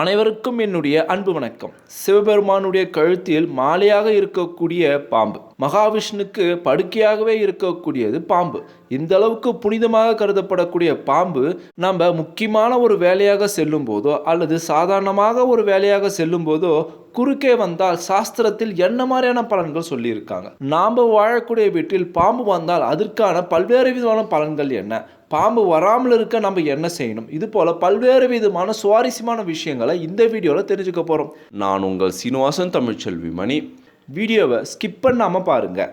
அனைவருக்கும் என்னுடைய அன்பு வணக்கம். சிவபெருமானுடைய கழுத்தில் மாலையாக இருக்கக்கூடிய பாம்பு. மகாவிஷ்ணுக்கு படுக்கையாகவே இருக்கக்கூடியது பாம்பு. இந்த அளவுக்கு புனிதமாக கருதப்படக்கூடிய பாம்பு நம்ம முக்கியமான ஒரு வேலையாக செல்லும் போதோ அல்லது சாதாரணமாக ஒரு வேலையாக செல்லும் போதோ குறுக்கே வந்தால் சாஸ்திரத்தில் என்ன மாதிரியான பலன்கள் சொல்லியிருக்காங்க? நாம் வாழக்கூடிய வீட்டில் பாம்பு வந்தால் அதற்கான பல்வேறு விதமான பலன்கள் என்ன? பாம்பு வராமல் இருக்க நம்ம என்ன செய்யணும்? இது போல பல்வேறு விதமான சுவாரஸ்யமான விஷயங்களை இந்த வீடியோவில் தெரிஞ்சுக்க போகிறோம் நான் உங்கள் சீனிவாசன் தமிழ்ச்செல்வி மணி வீடியோவை ஸ்கிப் பண்ணாமல் பாருங்கள்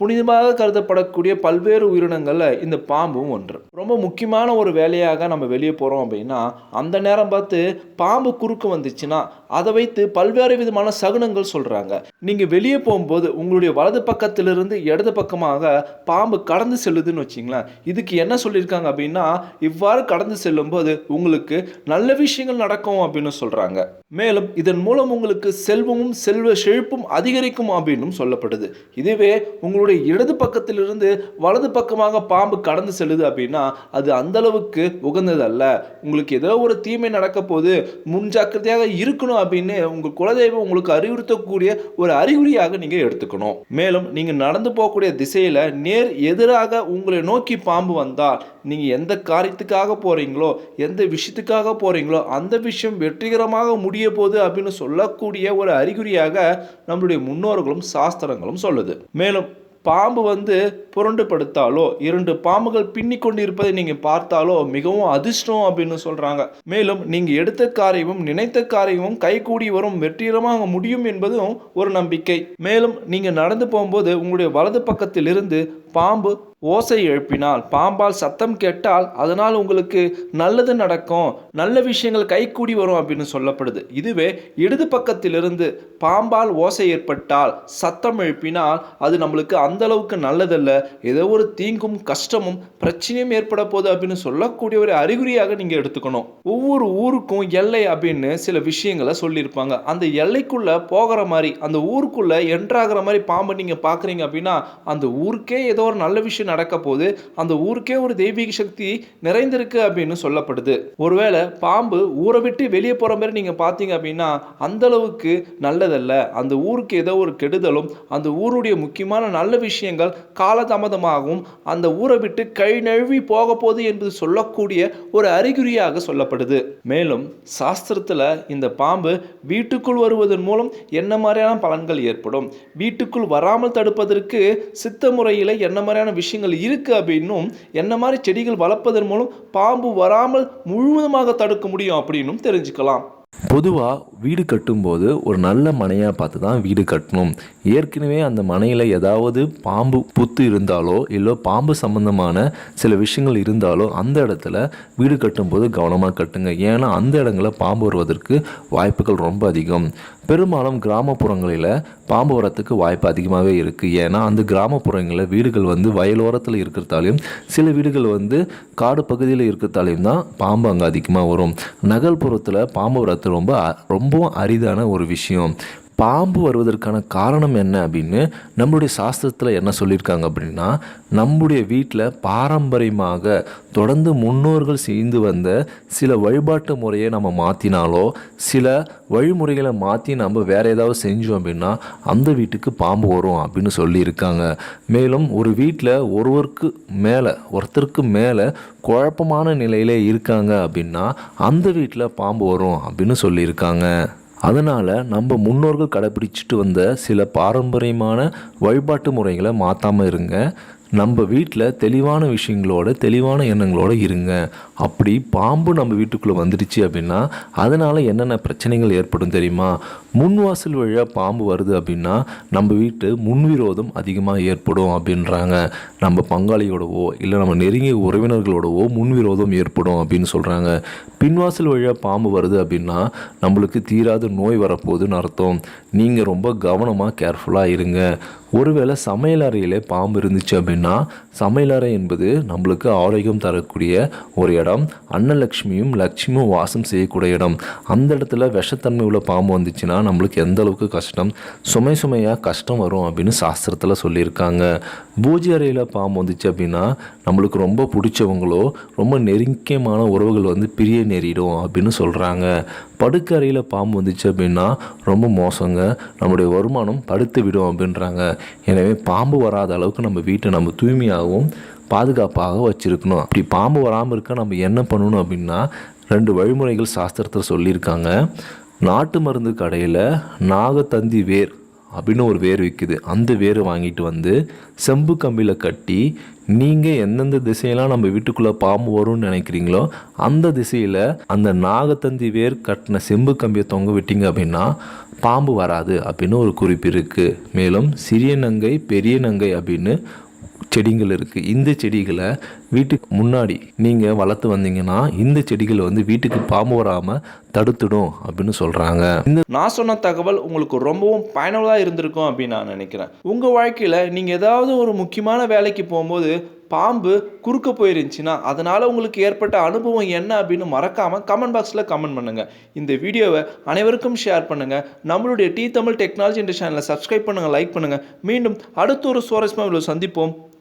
புனிதமாக கருதப்படக்கூடிய பல்வேறு உயிரினங்களில் இந்த பாம்பும் ஒன்று. ரொம்ப முக்கியமான ஒரு வேலையாக நம்ம வெளியே போகிறோம் அப்படின்னா அந்த நேரம் பார்த்து பாம்பு குறுக்கு வந்துச்சுன்னா அதை வைத்து பல்வேறு விதமான சகுனங்கள் சொல்கிறாங்க நீங்கள் வெளியே போகும்போது உங்களுடைய வலது பக்கத்திலிருந்து இடது பக்கமாக பாம்பு கடந்து செல்லுதுன்னு வச்சிங்களேன் இதுக்கு என்ன சொல்லியிருக்காங்க அப்படின்னா இவ்வாறு கடந்து செல்லும்போது உங்களுக்கு நல்ல விஷயங்கள் நடக்கும் அப்படின்னு சொல்கிறாங்க மேலும் இதன் மூலம் உங்களுக்கு செல்வமும் செல்வ செழிப்பும் அதிகரிக்கும் அப்படின்னும் சொல்லப்படுது. இதுவே உங்களுடைய இடது பக்கத்திலிருந்து வலது பக்கமாக பாம்பு கடந்து செல்லுது அப்படின்னா அது அந்த அளவுக்கு உகந்தது அல்ல உங்களுக்கு ஏதோ ஒரு தீமை நடக்க போது முன்ஜாக்கிரதையாக இருக்கணும் அப்படின்னு உங்கள் குலதெய்வம் உங்களுக்கு அறிவுறுத்தக்கூடிய ஒரு அறிகுறியாக நீங்கள் எடுத்துக்கணும். மேலும் நீங்கள் நடந்து போகக்கூடிய திசையில் நேர் எதிராக உங்களை நோக்கி பாம்பு வந்தால் நீங்கள் எந்த காரியத்துக்காக போகிறீங்களோ எந்த விஷயத்துக்காக போகிறீங்களோ அந்த விஷயம் வெற்றிகரமாக முடிய போகுது அப்படின்னு சொல்லக்கூடிய ஒரு அறிகுறியாக நம்மளுடைய முன்னோர்களும் சாஸ்திரங்களும் சொல்லுது. மேலும் பாம்பு வந்து புரண்டு படுத்தாலோ இரண்டு பாம்புகள் பின்னி கொண்டு இருப்பதை நீங்கள் பார்த்தாலோ மிகவும் அதிர்ஷ்டம் அப்படின்னு சொல்கிறாங்க மேலும் நீங்கள் எடுத்த காரியமும் நினைத்த காரியமும் கைகூடி வரும் வெற்றிகரமாக முடியும் என்பதும் ஒரு நம்பிக்கை. மேலும் நீங்கள் நடந்து போகும்போது உங்களுடைய வலது பக்கத்தில் இருந்து பாம்பு ஓசை எழுப்பினால் பாம்பால் சத்தம் கேட்டால் அதனால் உங்களுக்கு நல்லது நடக்கும் நல்ல விஷயங்கள் கைகூடி வரும் அப்படின்னு சொல்லப்படுது. இதுவே இடது பக்கத்திலிருந்து பாம்பால் ஓசை ஏற்பட்டால் சத்தம் எழுப்பினால் அது நம்மளுக்கு அந்த அளவுக்கு நல்லதல்ல. ஏதோ ஒரு தீங்கும் கஷ்டமும் பிரச்சனையும் ஏற்பட போகுது அப்படின்னு சொல்லக்கூடிய ஒரு அறிகுறியாக நீங்கள் எடுத்துக்கணும். ஒவ்வொரு ஊருக்கும் எல்லை அப்படின்னு சில விஷயங்களை சொல்லியிருப்பாங்க. அந்த எல்லைக்குள்ள போகிற மாதிரி அந்த ஊருக்குள்ள என்ட்ராகிற மாதிரி பாம்பை நீங்கள் பார்க்குறீங்க அப்படின்னா அந்த ஊருக்கே ஏதோ ஒரு நல்ல விஷயம் நடக்க போது அந்த ஊருக்கே ஒரு தெய்வீக சக்தி நிறைந்திருக்கு அப்படின்னு சொல்லப்படுது. ஒருவேளை பாம்பு ஊரை விட்டு வெளியே போகிற மாதிரி நீங்கள் பார்த்தீங்க அப்படின்னா அந்த அளவுக்கு நல்லதல்ல. அந்த ஊருக்கு ஏதோ ஒரு கெடுதலும் அந்த ஊருடைய முக்கியமான நல்ல விஷயங்கள் காலதாமதமாகவும் அந்த ஊரை விட்டு கை நழுவி போக போகுது என்பது சொல்லக்கூடிய ஒரு அறிகுறியாக சொல்லப்படுது. மேலும் சாஸ்திரத்தில் இந்த பாம்பு வீட்டுக்குள் வருவதன் மூலம் என்ன மாதிரியான பலன்கள் ஏற்படும்? வீட்டுக்குள் வராமல் தடுப்பதற்கு சித்த முறையில் என்ன மாதிரியான விஷயங்கள் இருக்குது அப்படின்னும் என்ன மாதிரி செடிகள் வளர்ப்பதன் மூலம் பாம்பு வராமல் முழுவதுமாக தடுக்க முடியும் அப்படின்னும் தெரிஞ்சுக்கலாம். பொதுவாக வீடு கட்டும்போது ஒரு நல்ல மனையாக பார்த்து தான் வீடு கட்டணும். ஏற்கனவே அந்த மனையில் ஏதாவது பாம்பு புத்து இருந்தாலோ இல்லை பாம்பு சம்பந்தமான சில விஷயங்கள் இருந்தாலோ அந்த இடத்துல வீடு கட்டும்போது கவனமாக கட்டுங்க. ஏன்னா அந்த இடங்களில் பாம்பு வருவதற்கு வாய்ப்புகள் ரொம்ப அதிகம். பெரும்பாலும் கிராமப்புறங்களில் பாம்பு வரத்துக்கு வாய்ப்பு அதிகமாகவே இருக்குது ஏன்னா அந்த கிராமப்புறங்களில் வீடுகள் வந்து வயலோரத்தில் இருக்கிறதாலையும் சில வீடுகள் வந்து காடு பகுதியில் இருக்கிறதாலையும் தான் பாம்பு அங்கே அதிகமாக வரும். நகர்ப்புறத்தில் பாம்பு வரத்து ரொம்ப அ- ரொம்பவும் அரிதான ஒரு விஷயம். பாம்பு வருவதற்கான காரணம் என்ன அப்படின்னு நம்மளுடைய சாஸ்திரத்தில் என்ன சொல்லியிருக்காங்க அப்படின்னா நம்முடைய வீட்டில் பாரம்பரியமாக தொடர்ந்து முன்னோர்கள் செய்து வந்த சில வழிபாட்டு முறையை நம்ம மாற்றினாலோ சில வழிமுறைகளை மாற்றி நம்ம வேற ஏதாவது செஞ்சோம் அப்படின்னா அந்த வீட்டுக்கு பாம்பு வரும் அப்படின்னு சொல்லியிருக்காங்க. மேலும் ஒரு வீட்டில் ஒருவருக்கு மேலே ஒருத்தருக்கு மேலே குழப்பமான நிலையிலே இருக்காங்க அப்படின்னா அந்த வீட்டில் பாம்பு வரும் அப்படின்னு சொல்லியிருக்காங்க. அதனால் நம்ம முன்னோர்கள் கடைப்பிடிச்சிட்டு வந்த சில பாரம்பரியமான வழிபாட்டு முறைகளை மாற்றாமல் இருங்க. நம்ம வீட்டில் தெளிவான விஷயங்களோட தெளிவான எண்ணங்களோட இருங்க. அப்படி பாம்பு நம்ம வீட்டுக்குள்ளே வந்துடுச்சு அப்படின்னா அதனால் என்னென்ன பிரச்சனைகள் ஏற்படும் தெரியுமா? முன்வாசல் வழியாக பாம்பு வருது அப்படின்னா நம்ம வீட்டு முன்விரோதம் அதிகமாக ஏற்படும் அப்படின்றாங்க. நம்ம பங்காளியோடவோ இல்லை நம்ம நெருங்கிய உறவினர்களோடவோ முன்விரோதம் ஏற்படும் அப்படின்னு சொல்கிறாங்க பின்வாசல் வழியாக பாம்பு வருது அப்படின்னா நம்மளுக்கு தீராத நோய் வரப்போகுதுன்னு அர்த்தம். நீங்கள் ரொம்ப கவனமாக கேர்ஃபுல்லாக இருங்க. ஒருவேளை சமையல் அறையில் பாம்பு இருந்துச்சு அப்படின்னா சமையலறை என்பது நம்மளுக்கு ஆரோக்கியம் தரக்கூடிய ஒரு இடம். அன்னலக்ஷ்மியும் லக்ஷ்மியும் வாசம் செய்யக்கூடிய இடம். அந்த இடத்துல விஷத்தன்மை உள்ள பாம்பு வந்துச்சுன்னா நம்மளுக்கு எந்த அளவுக்கு கஷ்டம்? சுமை சுமையாக கஷ்டம் வரும் அப்படின்னு சாஸ்திரத்தில் சொல்லியிருக்காங்க. பூஜை அறையில் பாம்பு வந்துச்சு அப்படின்னா நம்மளுக்கு ரொம்ப பிடிச்சவங்களோ ரொம்ப நெருக்கியமான உறவுகள் வந்து பிரிய நேரிடும் அப்படின்னு சொல்கிறாங்க படுக்கறையில் பாம்பு வந்துச்சு அப்படின்னா ரொம்ப மோசங்க. நம்முடைய வருமானம் படுத்து விடும் அப்படின்றாங்க. எனவே பாம்பு வராத அளவுக்கு நம்ம வீட்டை நம்ம தூய்மையாகவும் பாதுகாப்பாக வச்சுருக்கணும். அப்படி பாம்பு வராமல் இருக்க நம்ம என்ன பண்ணணும் அப்படின்னா ரெண்டு வழிமுறைகள் சாஸ்திரத்தில் சொல்லியிருக்காங்க. நாட்டு மருந்து கடையில் நாகத்தந்தி வேர் அப்படின்னு ஒரு வேர் விற்குது அந்த வேர் வாங்கிட்டு வந்து செம்பு கம்பியில் கட்டி நீங்கள் எந்தெந்த திசையெல்லாம் நம்ம வீட்டுக்குள்ளே பாம்பு வரும்னு நினைக்கிறீங்களோ அந்த திசையில் அந்த நாகத்தந்தி வேர் கட்டின செம்பு கம்பியை தொங்க விட்டீங்க அப்படின்னா பாம்பு வராது அப்படின்னு ஒரு குறிப்பு இருக்குது மேலும் சிறிய நங்கை பெரிய நங்கை அப்படின்னு செடிகள் இருக்குது இந்த செடிகளை வீட்டுக்கு முன்னாடி நீங்கள் வளர்த்து வந்தீங்கன்னா இந்த செடிகள் வந்து வீட்டுக்கு பாம்பு வராமல் தடுத்துடும் அப்படின்னு சொல்கிறாங்க இந்த நான் சொன்ன தகவல் உங்களுக்கு ரொம்பவும் பயனுள்ளதாக இருந்திருக்கும் அப்படின்னு நான் நினைக்கிறேன். உங்கள் வாழ்க்கையில் நீங்கள் ஏதாவது ஒரு முக்கியமான வேலைக்கு போகும்போது பாம்பு குறுக்க போயிருந்துச்சுன்னா அதனால் உங்களுக்கு ஏற்பட்ட அனுபவம் என்ன அப்படின்னு மறக்காமல் கமெண்ட் பாக்ஸில் கமெண்ட் பண்ணுங்கள் இந்த வீடியோவை அனைவருக்கும் ஷேர் பண்ணுங்கள் நம்மளுடைய டி தமிழ் டெக்னாலஜி என்ற சேனலை சப்ஸ்கிரைப் பண்ணுங்கள் லைக் பண்ணுங்கள் மீண்டும் அடுத்த ஒரு சுவாரஸ்யமாக இவ்வளோ